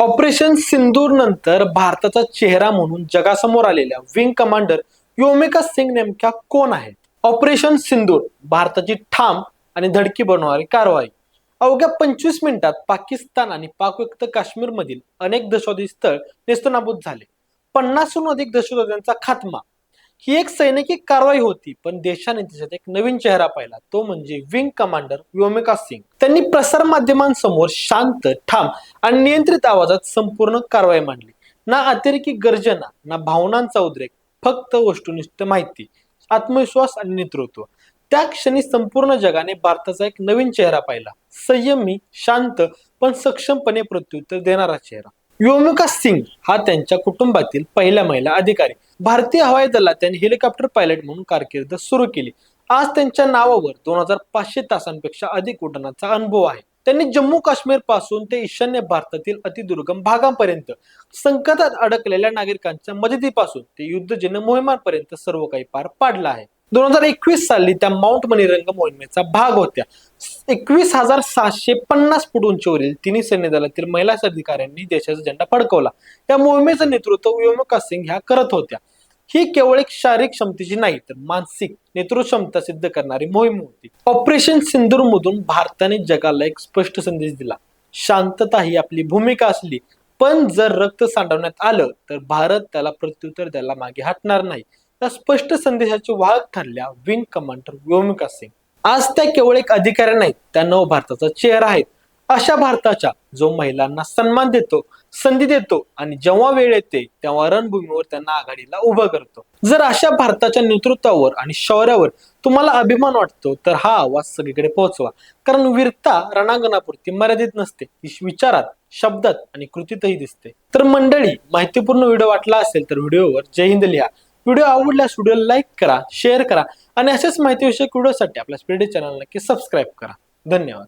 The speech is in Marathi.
ऑपरेशन सिंदूर नंतर भारताचा चेहरा म्हणून जगासमोर आलेल्या विंग कमांडर योमिका सिंग नेमक्या कोण आहेत? ऑपरेशन सिंदूर भारताची ठाम आणि धडकी बनवणारी कारवाई. अवघ्या पंचवीस मिनिटात पाकिस्तान आणि पाकयुक्त काश्मीर मधील अनेक दहशतवादी स्थळ नेस्तनाबूत झाले. पन्नासहून अधिक दहशतवाद्यांचा खात्मा ही एक सैनिकी कारवाई होती पण देशाने त्याच्यात एक नवीन चेहरा पाहिला. तो म्हणजे विंग कमांडर व्योमिका सिंग. त्यांनी प्रसार माध्यमांसमोर शांत ठाम आणि नियंत्रित आवाजात संपूर्ण कारवाई मांडली. ना अतिरेकी गर्जना ना भावनांचा उद्रेक फक्त वस्तुनिष्ठ माहिती आत्मविश्वास आणि नेतृत्व. त्या क्षणी संपूर्ण जगाने भारताचा एक नवीन चेहरा पाहिला. संयमी शांत पण सक्षमपणे प्रत्युत्तर देणारा चेहरा. योमिका सिंग हा त्यांच्या कुटुंबातील पहिला महिला अधिकारी. भारतीय हवाई दलात त्यांनी हेलिकॉप्टर पायलट म्हणून कारकीर्द सुरू केली. आज त्यांच्या नावावर दोन हजार पाचशे तासांपेक्षा अधिक उड्डाणाचा अनुभव आहे. त्यांनी जम्मू काश्मीरपासून ते ईशान्य भारतातील अतिदुर्गम भागांपर्यंत संकटात अडकलेल्या नागरिकांच्या मदतीपासून ते युद्धजन्य मोहिमांपर्यंत सर्व काही पार पाडलं आहे. दोन हजार एकवीस साली त्या माउंट मणिरंग मोहिमेचा भाग होत्या. एकवीस हजार सहाशे पन्नास फूट उंचीवरील तिन्ही सैन्य दलातील महिला अधिकाऱ्यांनी देशाचा झेंडा फडकवला. या मोहिमेचं नेतृत्व व्योमका सिंग ह्या करत होत्या. ही केवळ एक शारीरिक क्षमतेची नाही तर मानसिक नेतृत्व क्षमता सिद्ध करणारी मोहीम होती. ऑपरेशन सिंदूर मधून भारताने जगाला एक स्पष्ट संदेश दिला. शांतता ही आपली भूमिका असली पण जर रक्त सांडवण्यात आलं तर भारत त्याला प्रत्युत्तर द्यायला मागे हटणार नाही. या स्पष्ट संदेशाचे वाहक ठरल्या विंग कमांडर व्योमिका सिंग आज त्या केवळ एक अधिकारी नाही त्या नव भारताचा चेहरा आहेत अशा भारताच्या जो महिलांना सन्मान देतो संधी देतो आणि जेव्हा वेळ येते तेव्हा रणभूमीवर त्यांना आघाडीला उभं करतो. जर अशा भारताच्या नेतृत्वावर आणि शौर्यावर तुम्हाला अभिमान वाटतो तर हा आवाज सगळीकडे पोहोचवा. कारण वीरता रणांगणापुरती मर्यादित नसते ही विचारात शब्दात आणि कृतीतही दिसते. तर मंडळी माहितीपूर्ण व्हिडिओ वाटला असेल तर व्हिडिओवर जय हिंद लिहा. व्हिडिओ आवडल्यास व्हिडिओ लाईक करा शेअर करा आणि अशाच माहितीविषयक व्हिडिओसाठी आपल्या स्पीडी चॅनल नक्की सबस्क्राईब करा. धन्यवाद.